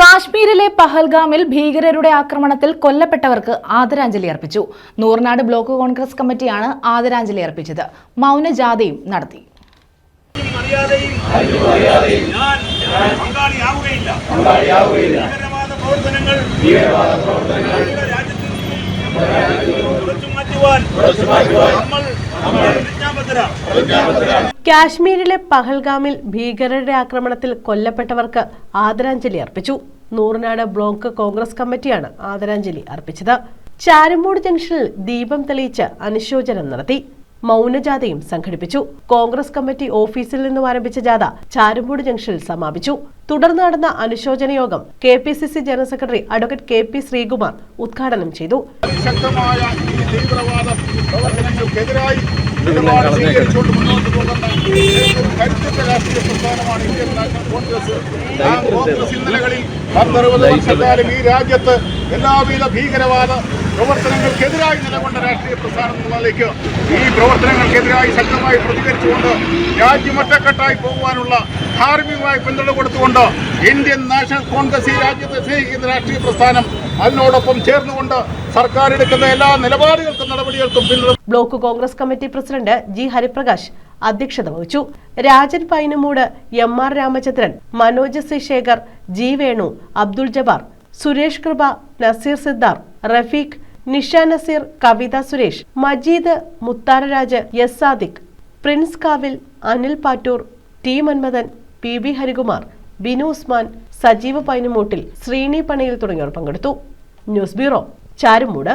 കാശ്മീരിലെ പഹൽഗാമിൽ ഭീകരരുടെ ആക്രമണത്തിൽ കൊല്ലപ്പെട്ടവർക്ക് ആദരാഞ്ജലി അർപ്പിച്ചു. നൂർനാട് ബ്ലോക്ക് കോൺഗ്രസ് കമ്മിറ്റിയാണ് ആദരാഞ്ജലി അർപ്പിച്ചത്. മൗനജാഥയും നടത്തി. പ്രവർത്തനങ്ങൾ കാശ്മീരിലെ പഹൽഗാമിൽ ഭീകരരുടെ ആക്രമണത്തിൽ കൊല്ലപ്പെട്ടവർക്ക് ആദരാഞ്ജലി അർപ്പിച്ചു. നൂറിനാട് ബ്ലോക്ക് കോൺഗ്രസ് കമ്മിറ്റിയാണ് ആദരാഞ്ജലി അർപ്പിച്ചത്. ചാരുമൂട് ജംഗ്ഷനിൽ ദീപം തെളിയിച്ച് അനുശോചനം നടത്തി. മൗനജാഥയും സംഘടിപ്പിച്ചു. കോൺഗ്രസ് കമ്മിറ്റി ഓഫീസിൽ നിന്നും ആരംഭിച്ച ജാഥ ചാരുമൂട് ജംഗ്ഷനിൽ സമാപിച്ചു. തുടർന്ന് നടന്ന അനുശോചന യോഗം K P C C general secretary advocate K P Sreekumar ഉദ്ഘാടനം ചെയ്തു. നിലപാട് സ്വീകരിച്ചുകൊണ്ട് മുന്നോട്ട് പോകുന്ന കരുത്തുറ്റ രാഷ്ട്രീയ പ്രസ്ഥാനമാണ് ഇന്ത്യൻ നാഷണൽ കോൺഗ്രസ്. ആ കോൺഗ്രസ് ഇന്നലകളിൽ പത്തറുപത് വർഷക്കാലം ഈ രാജ്യത്ത് എല്ലാവിധ ഭീകരവാദ പ്രവർത്തനങ്ങൾക്കെതിരായി നിലകൊണ്ട രാഷ്ട്രീയ പ്രസ്ഥാനം എന്നതിലേക്ക് ഈ പ്രവർത്തനങ്ങൾക്കെതിരായി ശക്തമായി പ്രതികരിച്ചുകൊണ്ട് രാജ്യമൊറ്റക്കെട്ടായി പോകുവാനുള്ള ധാർമ്മികമായ പിന്തുണ കൊടുത്തുകൊണ്ട് ഇന്ത്യൻ നാഷണൽ കോൺഗ്രസ് ഈ രാജ്യത്തെ സ്നേഹിക്കുന്ന രാഷ്ട്രീയ പ്രസ്ഥാനം അതിനോടൊപ്പം ചേർന്നുകൊണ്ട് സർക്കാർ എടുക്കുന്ന എല്ലാ നിലപാടുകൾക്കും നടപടികൾക്കും പിന്തുണ block Congress committee president G Hariprakash അധ്യക്ഷത വഹിച്ചു. Rajan Painamoodu M R Ramachandran Manoj C Sekhar G Venu Abdul Jabbar Suresh Kripa Naseer Siddhar Rafeeq Nisha Naseer Kavitha Suresh Majeed Mutharaj S Sadiq prince Kavil Anil Pattoor T Manmathan P B Harikumar Binu Usman Sajeev Painumoottil Sreeni Paniyil തുടങ്ങിയവർ പങ്കെടുത്തു. News bureau Charummoodu.